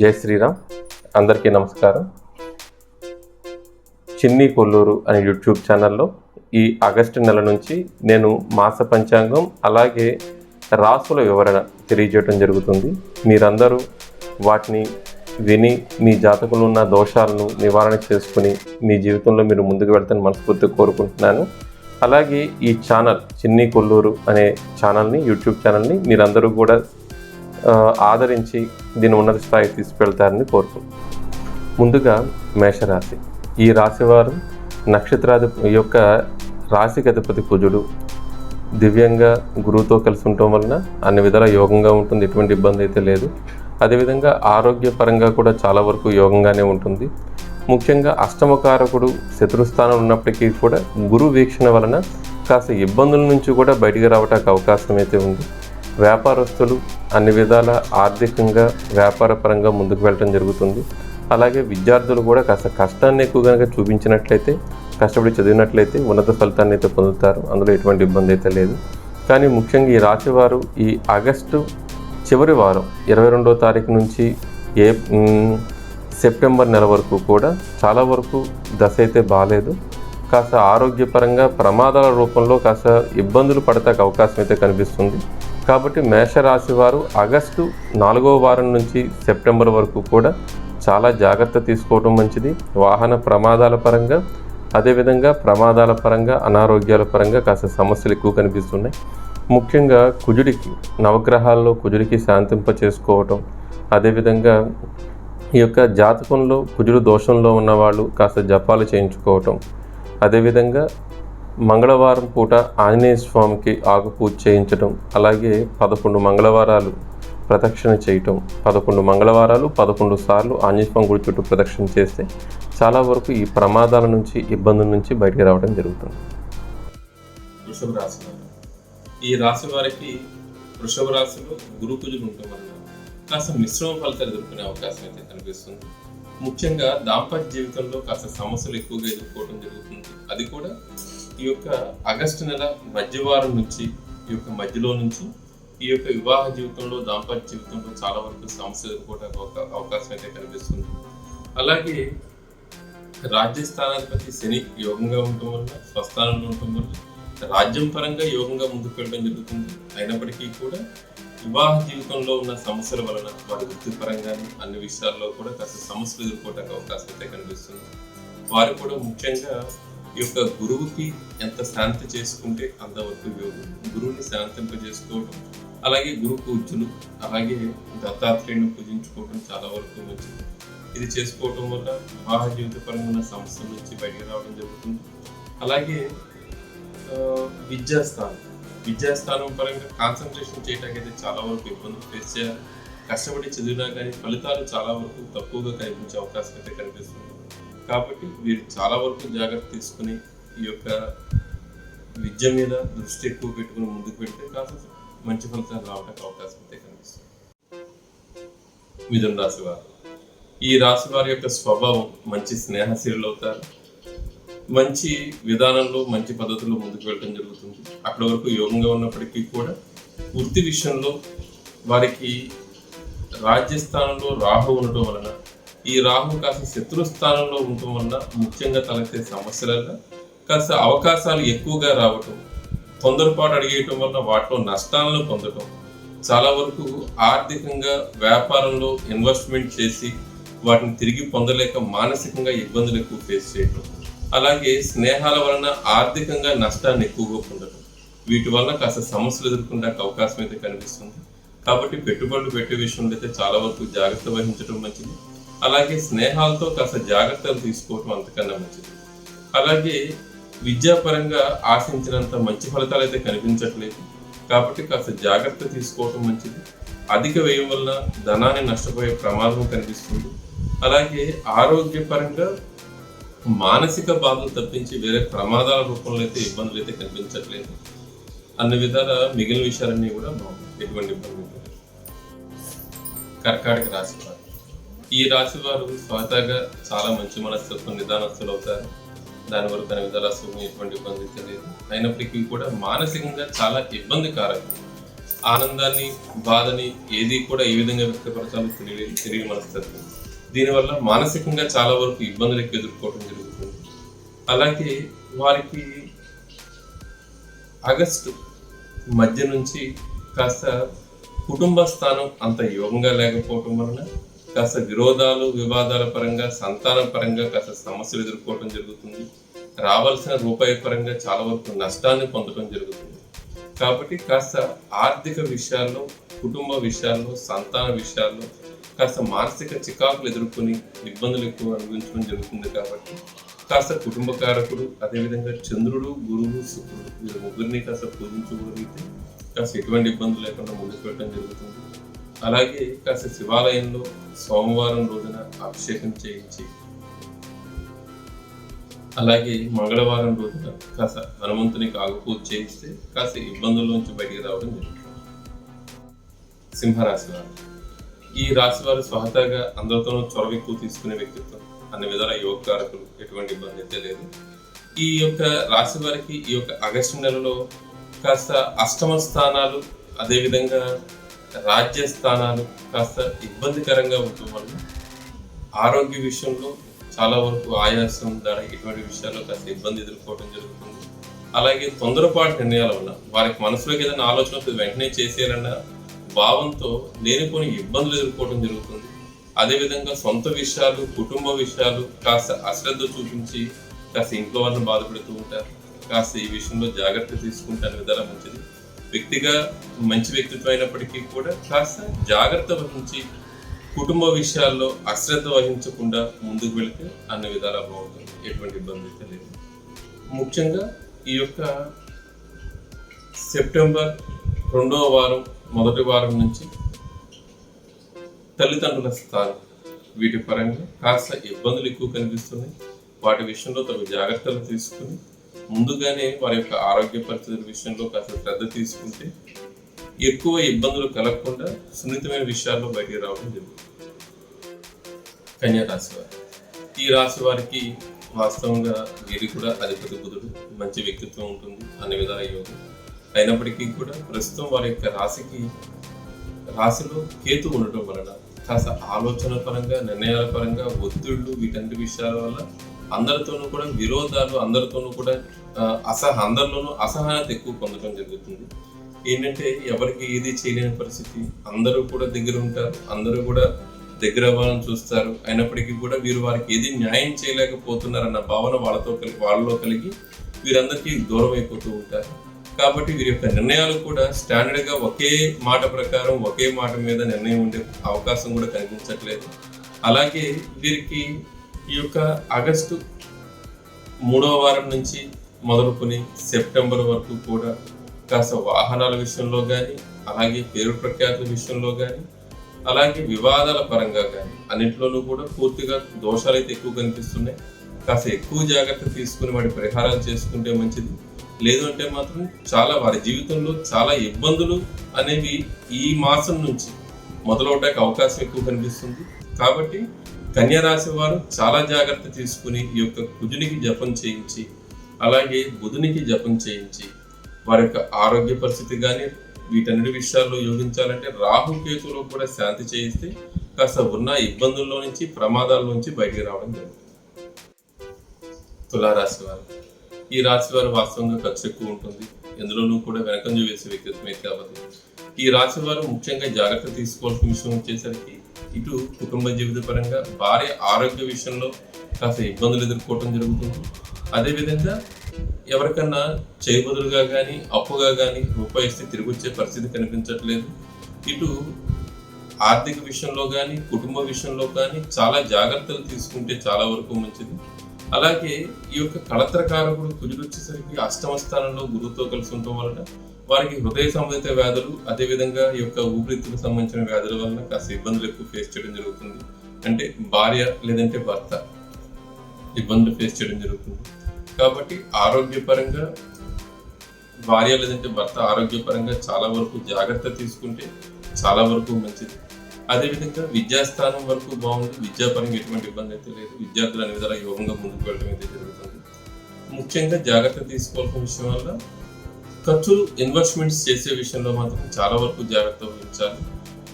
జై శ్రీరామ్. అందరికీ నమస్కారం. చిన్ని కొల్లూరు అనే యూట్యూబ్ ఛానల్లో ఈ ఆగస్టు నెల నుంచి నేను మాస పంచాంగం అలాగే రాసుల వివరణ తెలియజేయడం జరుగుతుంది. మీరందరూ వాటిని విని మీ జాతకంలో ఉన్న దోషాలను నివారణ చేసుకుని మీ జీవితంలో మీరు ముందుకు వెళ్తారని మనస్ఫూర్తిగా కోరుకుంటున్నాను. అలాగే ఈ ఛానల్ చిన్ని కొల్లూరు అనే ఛానల్ని యూట్యూబ్ ఛానల్ని మీరందరూ కూడా ఆదరించి దీని ఉన్నత స్థాయికి తీసుకెళ్తారని కోరుకుంటున్నాను ముందుగా మేషరాశి. ఈ రాశి వారు నక్షత్రాధిప యొక్క రాశికి అధిపతి కుజుడు దివ్యంగా గురువుతో కలిసి ఉండటం వలన అన్ని విధాల యోగంగా ఉంటుంది ఎటువంటి ఇబ్బంది అయితే లేదు. అదేవిధంగా ఆరోగ్యపరంగా కూడా చాలా వరకు యోగంగానే ఉంటుంది. ముఖ్యంగా అష్టమకారకుడు శత్రుస్థానం ఉన్నప్పటికీ కూడా గురు వీక్షణ వలన కాస్త ఇబ్బందుల నుంచి కూడా బయటికి రావడానికి అవకాశం అయితే ఉంది. వ్యాపారస్తులు అన్ని విధాల ఆర్థికంగా వ్యాపారపరంగా ముందుకు వెళ్ళడం జరుగుతుంది. అలాగే విద్యార్థులు కూడా కాస్త కష్టాన్ని ఎక్కువ కనుక చూపించినట్లయితే కష్టపడి చదివినట్లయితే ఉన్నత ఫలితాన్ని అయితే పొందుతారు. అందులో ఎటువంటి ఇబ్బంది అయితే లేదు. కానీ ముఖ్యంగా ఈ రాశివారు ఈ ఆగస్టు చివరి వారం ఇరవై రెండో తారీఖు నుంచి ఏ సెప్టెంబర్ నెల వరకు కూడా చాలా వరకు దశ అయితే బాగాలేదు కాస్త ఆరోగ్యపరంగా ప్రమాదాల రూపంలో కాస్త ఇబ్బందులు పడతాక అవకాశం అయితే కనిపిస్తుంది. కాబట్టి మేషరాశి వారు ఆగస్టు నాలుగవ వారం నుంచి సెప్టెంబర్ వరకు కూడా చాలా జాగ్రత్త తీసుకోవడం మంచిది. వాహన ప్రమాదాల పరంగా అదేవిధంగా ప్రమాదాల పరంగా అనారోగ్యాల పరంగా కాస్త సమస్యలు ఎక్కువ కనిపిస్తున్నాయి. ముఖ్యంగా కుజుడికి నవగ్రహాల్లో కుజుడికి శాంతింప చేసుకోవటం అదేవిధంగా ఈ యొక్క జాతకంలో కుజుడు దోషంలో ఉన్నవాళ్ళు కాస్త జపాలు చేయించుకోవటం అదేవిధంగా మంగళవారం పూట ఆంజనేయ స్వామికి ఆకు పూజ చేయించడం అలాగే పదకొండు మంగళవారాలు ప్రదక్షిణ చేయటం. పదకొండు మంగళవారాలు పదకొండు సార్లు ఆంజనేయ స్వామి గుడి చుట్టూ ప్రదక్షిణ చేస్తే చాలా వరకు ఈ ప్రమాదాల నుంచి ఇబ్బందుల నుంచి బయటికి రావడం జరుగుతుంది. వృషభ రాశి ఈ రాశి వారికి వృషభ రాశిలో గురు పూజలు ఉండటం వల్ల కాస్త మిశ్రమ ఫలితాలు ఎదుర్కొనే అవకాశం అయితే కనిపిస్తుంది. ముఖ్యంగా దాంపత్య జీవితంలో కాస్త సమస్యలు ఎక్కువగా ఎదుర్కోవడం జరుగుతుంది. అది కూడా ఈ యొక్క ఆగస్టు నెల మధ్యవారం నుంచి ఈ యొక్క మధ్యలో నుంచి ఈ యొక్క వివాహ జీవితంలో దాంపత్య జీవితంలో చాలా వరకు సమస్యలు ఎదుర్కోవడానికి ఒక అవకాశం అయితే కనిపిస్తుంది. అలాగే రాజ్యస్థానాధిపతి శని యోగంగా ఉండటం వల్ల స్వస్థానంలో ఉండటం వల్ల రాజ్యం పరంగా యోగంగా ముందుకు వెళ్ళడం జరుగుతుంది. అయినప్పటికీ కూడా వివాహ జీవితంలో ఉన్న సమస్యల వలన వారి వృత్తిపరంగానే అన్ని విషయాల్లో కూడా కాస్త సమస్యలు ఎదుర్కోవడానికి అవకాశం అయితే కనిపిస్తుంది. వారు కూడా ముఖ్యంగా ఈ యొక్క గురువుకి ఎంత శాంతి చేసుకుంటే అంతవరకు యోగం గురువుని శాంతింపజేసుకోవడం. అలాగే గురు పూజలు అలాగే దత్తాత్రేయుని పూజించుకోవడం చాలా వరకు మంచిది. ఇది చేసుకోవడం వల్ల వివాహ జీవిత ఉన్న సమస్యల నుంచి బయటకు రావడం జరుగుతుంది. అలాగే విద్యాస్థానం. విద్యాస్థానం పరంగా కాన్సన్ట్రేషన్ చేయడానికి అయితే చాలా వరకు ఇబ్బందులు ఫేస్ చేయాలి. కష్టపడి చదివినా కానీ ఫలితాలు చాలా వరకు తక్కువగా కనిపించే అవకాశం అయితే కనిపిస్తుంది. కాబట్టి వీరు చాలా వరకు జాగ్రత్త తీసుకుని ఈ యొక్క విద్య మీద దృష్టి ఎక్కువ పెట్టుకుని ముందుకు పెడితే కాస్త మంచి ఫలితాలు రావడానికి అవకాశం అయితే కనిపిస్తుంది. మిథున రాశి వారు ఈ రాశి వారి యొక్క స్వభావం మంచి స్నేహశీలు అవుతారు. మంచి విధానంలో మంచి పద్ధతిలో ముందుకు వెళ్ళడం జరుగుతుంది. అప్పటి వరకు యోగంగా ఉన్నప్పటికీ కూడా వృత్తి విషయంలో వారికి రాజ్యస్థానంలో రాహు ఉండటం వలన ఈ రాహు కాస్త శత్రు స్థానంలో ఉండటం వలన ముఖ్యంగా తలెత్తే సమస్యలలో కాస్త అవకాశాలు ఎక్కువగా రావటం తొందరపాటు అడిగేయటం వలన వాటిలో నష్టాలను పొందటం చాలా వరకు ఆర్థికంగా వ్యాపారంలో ఇన్వెస్ట్మెంట్ చేసి వాటిని తిరిగి పొందలేక మానసికంగా ఇబ్బందులు ఎక్కువ ఫేస్ చేయటం అలాగే స్నేహాల వలన ఆర్థికంగా నష్టాన్ని ఎక్కువగా పొందటం వీటి వలన కాస్త సమస్యలు ఎదుర్కొనే అవకాశం అయితే కనిపిస్తుంది. కాబట్టి పెట్టుబడులు పెట్టే విషయంలో అయితే చాలా వరకు జాగ్రత్త వహించడం మంచిది. అలాగే స్నేహాలతో కాస్త జాగ్రత్తలు తీసుకోవటం అంతకన్నా మంచిది. అలాగే విద్యాపరంగా ఆశించినంత మంచి ఫలితాలు అయితే కనిపించట్లేదు. కాబట్టి కాస్త జాగ్రత్త తీసుకోవటం మంచిది. అధిక వ్యయం వల్ల ధనాన్ని నష్టపోయే ప్రమాదం కనిపిస్తుంది. అలాగే ఆరోగ్యపరంగా మానసిక బాధలు తప్పించి వేరే ప్రమాదాల రూపంలో అయితే ఇబ్బందులు అయితే కనిపించట్లేదు. అన్ని విధాల మిగిలిన విషయాలన్నీ కూడా బాగుంది ఎటువంటి ఇబ్బంది కర్కాటక రాశి వారు. ఈ రాశి వారు స్వతహాగా చాలా మంచి మనస్తత్వం నిదానస్తులు అవుతారు. దాని వరకు తన విధాల సుఖం ఎటువంటి ఇబ్బంది తెలియదు. లేదు అయినప్పటికీ కూడా మానసికంగా చాలా ఇబ్బందికారకం. ఆనందాన్ని బాధని ఏది కూడా ఏ విధంగా వ్యక్తపరచాలో తెలియలేదు తెలియని మనస్తత్వం. దీనివల్ల మానసికంగా చాలా వరకు ఇబ్బందులకు ఎదుర్కోవడం జరుగుతుంది. అలాగే వారికి ఆగస్టు మధ్య నుంచి కాస్త కుటుంబ స్థానం అంత యోగంగా లేకపోవటం వలన కాస్త విరోధాలు వివాదాల పరంగా సంతాన పరంగా కాస్త సమస్యలు ఎదుర్కోవడం జరుగుతుంది. రావాల్సిన రూపాయి పరంగా చాలా వరకు నష్టాన్ని పొందడం జరుగుతుంది. కాబట్టి కాస్త ఆర్థిక విషయాల్లో కుటుంబ విషయాల్లో సంతాన విషయాల్లో కాస్త మానసిక చికాకులు ఎదుర్కొని ఇబ్బందులు ఎక్కువ అనుభవించడం జరుగుతుంది కాబట్టి కాస్త కుటుంబ కారకుడు అదేవిధంగా చంద్రుడు గురువు శుక్రుడు వీరు ముగ్గురిని కాస్త పూజించగలిగితే కాస్త ఎటువంటి ఇబ్బందులు లేకుండా ముందుకు పెట్టడం జరుగుతుంది. అలాగే కాస్త శివాలయంలో సోమవారం రోజున అభిషేకం చేయించి అలాగే మంగళవారం రోజున కాస్త హనుమంతునికి ఆగుపూజ చేయిస్తే కాస్త ఇబ్బందుల నుంచి బయటికి రావడం జరుగుతుంది. సింహరాశి వారు. ఈ రాశి వారు స్వహతగా అందరితోనూ చొరవ ఎక్కువ తీసుకునే వ్యక్తిత్వం అన్ని విధాల యోగకారకులు ఎటువంటి ఇబ్బంది అయితే లేదు. ఈ యొక్క రాశి వారికి ఈ యొక్క ఆగస్టు నెలలో కాస్త అష్టమ స్థానాలు అదేవిధంగా రాజ్య స్థానాలు కాస్త ఇబ్బందికరంగా ఉండటం వల్ల ఆరోగ్య విషయంలో చాలా వరకు ఆయాసం దాడ ఇటువంటి విషయాల్లో కాస్త ఇబ్బంది ఎదుర్కోవడం జరుగుతుంది. అలాగే తొందరపాటు నిర్ణయాల వల్ల వారికి మనసులోకి ఏదైనా ఆలోచన వెంటనే చేసేయాలన్న భావంతో లేనిపోని ఇబ్బందులు ఎదుర్కోవడం జరుగుతుంది. అదేవిధంగా సొంత విషయాలు కుటుంబ విషయాలు కాస్త అశ్రద్ధ చూపించి కాస్త ఇంట్లో వాళ్ళని బాధపడుతూ ఉంటారు. కాస్త ఈ విషయంలో జాగ్రత్త తీసుకుంటే అనే విధానం మంచిది. వ్యక్తిగా మంచి వ్యక్తిత్వం అయినప్పటికీ కూడా కాస్త జాగ్రత్త వహించి కుటుంబ విషయాల్లో అశ్రద్ధ వహించకుండా ముందుకు వెళితే అన్ని విధాలా బాగుంటుంది. ఎటువంటి ఇబ్బంది అయితే లేదు. ముఖ్యంగా ఈ యొక్క సెప్టెంబర్ రెండవ వారం మొదటి వారం నుంచి తల్లిదండ్రుల స్థానం. వీటి పరంగా కాస్త ఇబ్బందులు ఎక్కువ కనిపిస్తున్నాయి. వాటి విషయంలో తగు జాగ్రత్తలు తీసుకుని ముందుగానే వారి యొక్క ఆరోగ్య పరిస్థితుల విషయంలో కాస్త శ్రద్ధ తీసుకుంటే ఎక్కువ ఇబ్బందులు కలగకుండా సున్నితమైన విషయాల్లో బయటికి రావడం జరుగుతుంది. కన్యా రాశి వారు ఈ రాశి వారికి వాస్తవంగా వీరి కూడా అధిపతి బుధుడు మంచి వ్యక్తిత్వం ఉంటుంది అన్ని విధాల యోగం. అయినప్పటికీ కూడా ప్రస్తుతం వారి యొక్క రాశికి రాశిలో కేతు ఉండటం వలన కాస్త ఆలోచన పరంగా నిర్ణయాల పరంగా ఒత్తిళ్ళు వీటంటి విషయాల వల్ల అందరితోనూ కూడా విరోధాలు అందరితోనూ కూడా అసహ అందరిలోనూ అసహనత ఎక్కువ పొందడం జరుగుతుంది. ఏంటంటే ఎవరికి ఏది చేయలేని పరిస్థితి అందరూ కూడా దగ్గర ఉంటారు అందరూ కూడా దగ్గర అవ్వాలని చూస్తారు. అయినప్పటికీ కూడా వీరు వారికి ఏది న్యాయం చేయలేకపోతున్నారన్న భావన వాళ్ళతో కలిగి వాళ్ళలో కలిగి వీరందరికీ దూరం అయిపోతూ ఉంటారు. కాబట్టి వీరి యొక్క నిర్ణయాలు కూడా స్టాండర్డ్గా ఒకే మాట ప్రకారం ఒకే మాట మీద నిర్ణయం ఉండే అవకాశం కూడా కనిపించట్లేదు. అలాగే వీరికి ఈ యొక్క ఆగస్టు మూడవ వారం నుంచి మొదలుకొని సెప్టెంబర్ వరకు కూడా కాస్త వాహనాల విషయంలో కానీ అలాగే పేరు ప్రఖ్యాతుల విషయంలో కానీ అలాగే వివాదాల పరంగా కానీ అన్నింటిలోనూ కూడా పూర్తిగా దోషాలు అయితే ఎక్కువ కనిపిస్తున్నాయి. కాస్త ఎక్కువ జాగ్రత్త తీసుకుని వాటి పరిహారాలు చేసుకుంటే మంచిది. లేదు అంటే మాత్రం చాలా వారి జీవితంలో చాలా ఇబ్బందులు అనేవి ఈ మాసం నుంచి మొదలవడానికి అవకాశం ఎక్కువ కనిపిస్తుంది. కాబట్టి కన్యరాశి వారు చాలా జాగ్రత్త తీసుకుని ఈ యొక్క కుజునికి జపం చేయించి అలాగే బుధునికి జపం చేయించి వారి యొక్క ఆరోగ్య పరిస్థితి కానీ వీటన్నిటి విషయాల్లో యోగించాలంటే రాహుకేతులో కూడా శాంతి చేయిస్తే కాస్త ఉన్న ఇబ్బందుల్లో నుంచి ప్రమాదాల నుంచి బయటికి రావడం జరుగుతుంది. తులారాశి వారు ఈ రాశి వారు వాస్తవంగా ఖర్చు ఎక్కువ ఉంటుంది. ఎందులోనూ కూడా వెనకంజ వేసే వ్యక్తిత్వం అయితే అవ్వదు. ఈ రాశి వారు ముఖ్యంగా జాగ్రత్త తీసుకోవాల్సిన విషయం వచ్చేసరికి ఇటు కుటుంబ జీవిత పరంగా భార్య ఆరోగ్య విషయంలో కాస్త ఇబ్బందులు ఎదుర్కోవటం జరుగుతుంది. అదేవిధంగా ఎవరికన్నా చేయబదులుగా కానీ అప్పుగా కానీ రూపాయి ఇస్తే తిరిగి వచ్చే పరిస్థితి కనిపించట్లేదు. ఇటు ఆర్థిక విషయంలో కానీ కుటుంబ విషయంలో కానీ చాలా జాగ్రత్తలు తీసుకుంటే చాలా వరకు మంచిది. అలాగే ఈ యొక్క కళత్రకారకుడు కుజుడు వచ్చేసరికి అష్టమ స్థానంలో గురువుతో కలిసి ఉండటం వలన వారికి హృదయ సంబంధిత వ్యాధులు అదేవిధంగా ఈ యొక్క ఊపిరితిత్తులకు సంబంధించిన వ్యాధుల వలన కాస్త ఇబ్బందులు ఎక్కువ ఫేస్ చేయడం జరుగుతుంది. అంటే భార్య లేదంటే భర్త ఇబ్బందులు ఫేస్ చేయడం జరుగుతుంది. కాబట్టి ఆరోగ్యపరంగా భార్య లేదంటే భర్త ఆరోగ్యపరంగా చాలా వరకు జాగ్రత్త తీసుకుంటే చాలా వరకు మంచిది. అదేవిధంగా విద్యాస్థానం వరకు బాగుంది విద్యాపరంగా ఎటువంటి ఇబ్బంది అయితే లేదు. విద్యార్థులు అనే విధాలు యోగంగా ముందుకు వెళ్ళడం అయితే జరుగుతుంది. ముఖ్యంగా జాగ్రత్త తీసుకోవాల్సిన విషయం వల్ల ఖర్చులు ఇన్వెస్ట్మెంట్స్ చేసే విషయంలో మాత్రం చాలా వరకు జాగ్రత్త వహించాలి.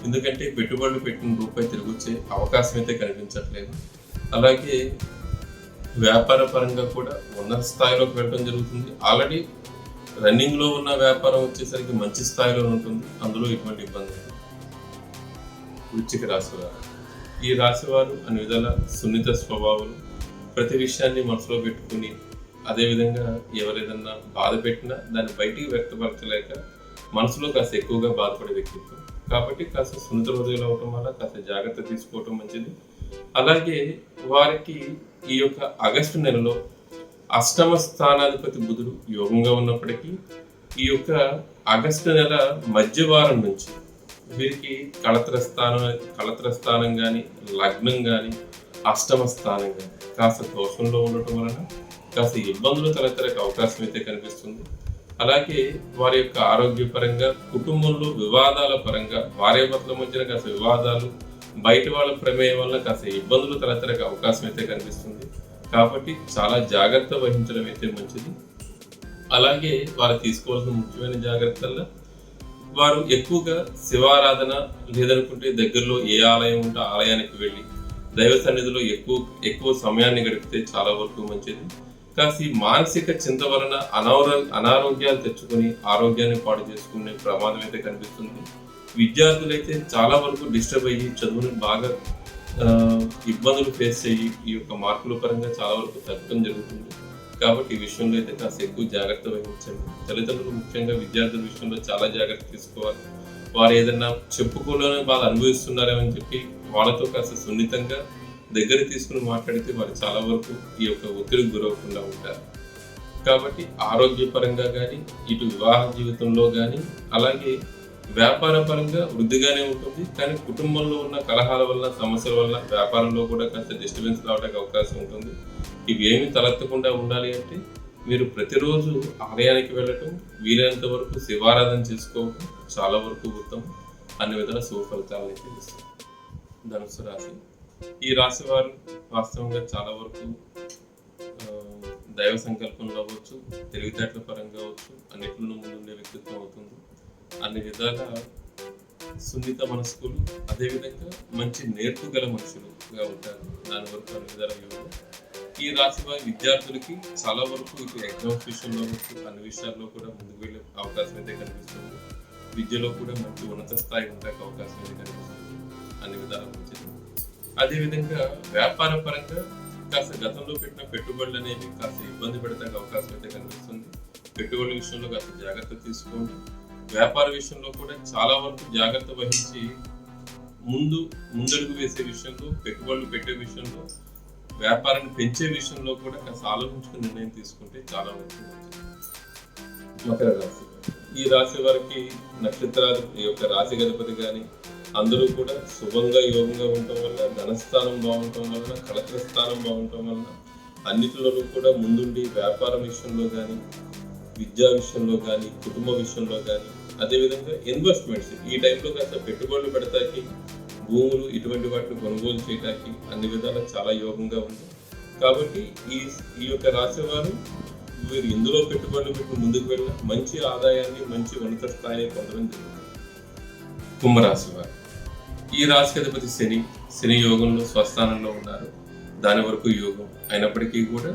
ఎందుకంటే పెట్టుబడులు పెట్టిన రూపాయి తిరిగి వచ్చే అవకాశం అయితే కనిపించట్లేదు. అలాగే వ్యాపార పరంగా కూడా ఉన్నత స్థాయిలోకి వెళ్ళడం జరుగుతుంది. ఆల్రెడీ రన్నింగ్లో ఉన్న వ్యాపారం వచ్చేసరికి మంచి స్థాయిలో ఉంటుంది. అందులో ఎటువంటి ఇబ్బంది లేదు. వృచ్చిక రాశివారు ఈ రాశివారు అన్ని విధాల సున్నిత స్వభావాలు. ప్రతి విషయాన్ని మనసులో పెట్టుకుని అదేవిధంగా ఎవరేదన్నా బాధ పెట్టినా దాన్ని బయటికి వ్యక్తపరచలేక మనసులో కాస్త ఎక్కువగా బాధపడే వ్యక్తిత్వం. కాబట్టి కాస్త సున్నిత హృదయాలు అవటం వల్ల కాస్త జాగ్రత్త తీసుకోవటం మంచిది. అలాగే వారికి ఈ యొక్క ఆగస్టు నెలలో అష్టమ స్థానాధిపతి బుధుడు యోగంగా ఉన్నప్పటికీ ఈ యొక్క ఆగస్టు నెల మధ్య వారం నుంచి వీరికి కళత్ర స్థానం కళత్ర స్థానం కానీ లగ్నం కానీ అష్టమ స్థానం కానీ కాస్త దోషంలో ఉండటం వలన కాస్త ఇబ్బందులు తలెత్తడానికి అవకాశం అయితే కనిపిస్తుంది. అలాగే వారి యొక్క ఆరోగ్యపరంగా కుటుంబంలో వివాదాల పరంగా భార్యాభర్తల మధ్యన కాస్త వివాదాలు బయట వాళ్ళ ప్రమేయం వల్ల కాస్త ఇబ్బందులు తలెత్తడానికి అవకాశం అయితే కనిపిస్తుంది. కాబట్టి చాలా జాగ్రత్త వహించడం అయితే మంచిది. అలాగే వారు తీసుకోవాల్సిన ముఖ్యమైన జాగ్రత్తల్లో వారు ఎక్కువగా శివారాధన లేదనుకుంటే దగ్గరలో ఏ ఆలయం ఉంటే ఆలయానికి వెళ్ళి దైవ సన్నిధిలో ఎక్కువ ఎక్కువ సమయాన్ని గడిపితే చాలా వరకు మంచిది. కాసి మానసిక చింత వలన అనారో అనారోగ్యాలు తెచ్చుకొని ఆరోగ్యాన్ని పాడు చేసుకునే ప్రమాదం అయితే కనిపిస్తుంది. విద్యార్థులైతే చాలా వరకు డిస్టర్బ్ అయ్యి చదువుని బాగా ఇబ్బందులు ఫేస్ అయ్యి ఈ యొక్క మార్కుల పరంగా చాలా వరకు తగ్గడం జరుగుతుంది. కాబట్టి ఈ విషయంలో అయితే కాస్త ఎక్కువ జాగ్రత్త వహించండి. తల్లిదండ్రులు ముఖ్యంగా విద్యార్థుల విషయంలో చాలా జాగ్రత్త తీసుకోవాలి. వారు ఏదైనా చెప్పుకోలేని వాళ్ళు అనుభవిస్తున్నారేమని చెప్పి వాళ్ళతో కాస్త సున్నితంగా దగ్గర తీసుకుని మాట్లాడితే వారు చాలా వరకు ఈ యొక్క ఒత్తిడికి గురవకుండా ఉంటారు. కాబట్టి ఆరోగ్యపరంగా కానీ ఇటు వివాహ జీవితంలో కానీ అలాగే వ్యాపార పరంగా వృద్ధిగానే ఉంటుంది కానీ కుటుంబంలో ఉన్న కలహాల వల్ల సమస్యల వల్ల వ్యాపారంలో కూడా కాస్త డిస్టర్బెన్స్ రావడానికి అవకాశం ఉంటుంది. ఇవి ఏమి తలెత్తకుండా ఉండాలి అంటే మీరు ప్రతిరోజు ఆలయానికి వెళ్ళటం వీలైనంత వరకు శివారాధన చేసుకోవటం చాలా వరకు ఉత్తమం. అన్ని విధాల శుభ తెలుస్తుంది ధనుసు రాశి. ఈ రాశి వారు వాస్తవంగా చాలా వరకు దైవ సంకల్పంలో అవ్వచ్చు తెలివితేటల పరంగా అవ్వచ్చు అన్నిటిలో ముందుండే వ్యక్తిత్వం అవుతుంది. అన్ని విధాల సున్నిత మనస్కులు అదేవిధంగా మంచి నేర్పు గల మనుషులుగా ఉంటారు. దాని వరకు అన్ని విధాల యోగం ఈ రాశి వారి విద్యార్థులకి చాలా వరకు ఇటు ఎగ్జామ్స్ విషయంలో అన్ని విషయాల్లో కూడా ముందుకు వెళ్ళే అవకాశం అయితే కనిపిస్తుంది. విద్యలో కూడా మంచి ఉన్నత స్థాయి ఉండడానికి అవకాశం అయితే కనిపిస్తుంది. అన్ని విధాల మంచిది అదేవిధంగా వ్యాపార పరంగా కాస్త గతంలో పెట్టిన పెట్టుబడులు అనేవి కాస్త ఇబ్బంది పెడతానికి అవకాశం అయితే కనిపిస్తుంది. పెట్టుబడుల విషయంలో కాస్త జాగ్రత్త తీసుకోండి. వ్యాపార విషయంలో కూడా చాలా వరకు జాగ్రత్త వహించి ముందు ముందడుగు వేసే విషయంలో పెట్టుబడులు పెట్టే విషయంలో వ్యాపారాన్ని పెంచే విషయంలో కూడా కాస్త ఆలోచించుకుని నిర్ణయం తీసుకుంటే చాలా మంచిది. మకర రాశి ఈ రాశి వారికి నక్షత్రాలు ఈ యొక్క రాశి గణపతి కానీ అందరూ కూడా శుభంగా యోగంగా ఉండటం వల్ల ధనస్థానం బాగుండటం వలన కలత్ర స్థానం బాగుండటం వలన అన్నిటిలోనూ కూడా ముందుండి వ్యాపారం విషయంలో కానీ విద్యా విషయంలో కానీ కుటుంబ విషయంలో కానీ అదేవిధంగా ఇన్వెస్ట్మెంట్స్ ఈ టైంలో కాస్త పెట్టుబడులు పెడతాకి భూములు ఇటువంటి వాటిని కొనుగోలు చేయడానికి అన్ని విధాలా చాలా యోగంగా ఉంది. కాబట్టి ఈ ఈ యొక్క రాసేవారు మీరు ఇందులో పెట్టుబడులు పెట్టి ముందుకు వెళ్ళిన మంచి ఆదాయాన్ని మంచి ఉన్నత స్థాయిని పొందడం జరుగుతుంది. కుంభరాశి వారు ఈ రాశి అధిపతి శని శని యోగంలో స్వస్థానంలో ఉన్నారు. దాని వరకు యోగం అయినప్పటికీ కూడా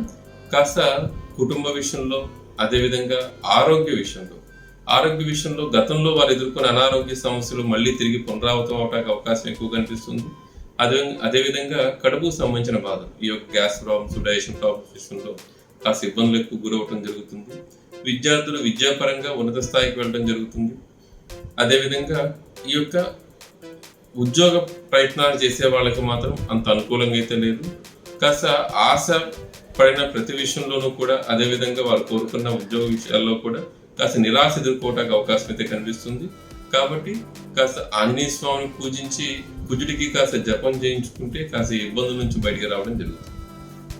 కాస్త కుటుంబ విషయంలో అదేవిధంగా ఆరోగ్య విషయంలో ఆరోగ్య విషయంలో గతంలో వారు ఎదుర్కొన్న అనారోగ్య సమస్యలు మళ్ళీ తిరిగి పునరావృతం అవడానికి అవకాశం ఎక్కువ కనిపిస్తుంది. అదే అదేవిధంగా కడుపుకు సంబంధించిన బాధ ఈ యొక్క గ్యాస్ ప్రాబ్లమ్స్ డైజెషన్ ప్రాబ్లమ్స్ విషయంలో కాస్త ఇబ్బందులు ఎక్కువ గురవటం జరుగుతుంది. విద్యార్థులు విద్యాపరంగా ఉన్నత స్థాయికి వెళ్ళడం జరుగుతుంది. అదేవిధంగా ఈ యొక్క ఉద్యోగ ప్రయత్నాలు చేసే వాళ్ళకి మాత్రం అంత అనుకూలంగా అయితే లేదు. కాస్త ఆశ పడిన ప్రతి విషయంలోనూ కూడా అదే విధంగా వారు కోరుకున్న ఉద్యోగ విషయాల్లో కూడా కాస్త నిరాశ ఎదుర్కోవడానికి అవకాశం అయితే కనిపిస్తుంది. కాబట్టి కాస్త ఆంజనేయ స్వామిని పూజించి కుజుడికి కాస్త జపం చేయించుకుంటే కాస్త ఇబ్బందుల నుంచి బయటికి రావడం జరుగుతుంది.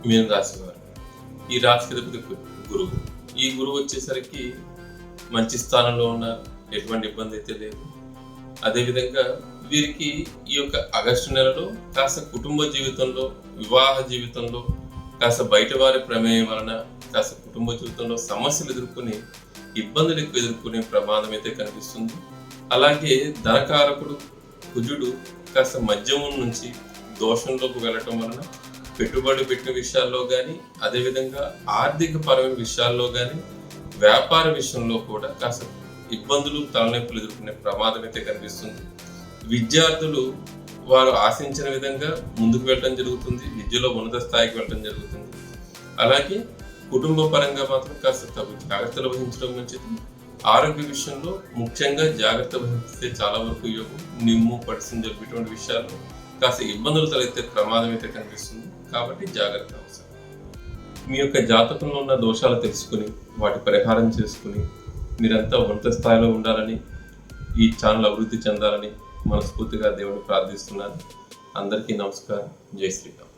మీన రాశి వారు. ఈ రాశి గురువు. ఈ గురువు వచ్చేసరికి మంచి స్థానంలో ఉన్న ఎటువంటి ఇబ్బంది అయితే లేదు. అదేవిధంగా వీరికి ఈ యొక్క ఆగస్టు నెలలో కాస్త కుటుంబ జీవితంలో వివాహ జీవితంలో కాస్త బయట వారి ప్రమేయం వలన కాస్త కుటుంబ జీవితంలో సమస్యలు ఎదుర్కొని ఇబ్బందులు ఎక్కువ ఎదుర్కొనే ప్రమాదం అయితే కనిపిస్తుంది. అలాగే ధనకారకుడు కుజుడు కాస్త మధ్యమం నుంచి దోషంలోకి వెళ్ళటం వలన పెట్టుబడి పెట్టిన విషయాల్లో కానీ అదేవిధంగా ఆర్థిక పరమైన విషయాల్లో కానీ వ్యాపార విషయంలో కూడా కాస్త ఇబ్బందులు తలనొప్పులు ఎదుర్కొనే ప్రమాదం అయితే కనిపిస్తుంది. విద్యార్థులు వారు ఆశించిన విధంగా ముందుకు వెళ్ళడం జరుగుతుంది విద్యలో ఉన్నత స్థాయికి వెళ్ళడం జరుగుతుంది. అలాగే కుటుంబ పరంగా మాత్రం కాస్త తగు జాగ్రత్తలు వహించడం మంచిది. ఆరోగ్య విషయంలో ముఖ్యంగా జాగ్రత్త వహిస్తే చాలా వరకు యోగం నిమ్ము పడిసిన ఇటువంటి విషయాల్లో కాస్త ఇబ్బందులు తలెత్తే ప్రమాదం అయితే కనిపిస్తుంది. కాబట్టి జాగ్రత్త అవసరం. మీ యొక్క జాతకంలో ఉన్న దోషాలు తెలుసుకుని వాటి పరిహారం చేసుకుని మీరంతా ఉన్నత స్థాయిలో ఉండాలని ఈ ఛానల్ అభివృద్ధి చెందాలని మనస్ఫూర్తిగా దేవుడు ప్రార్థిస్తున్నాను అందరికీ నమస్కారం. జై శ్రీరామ్.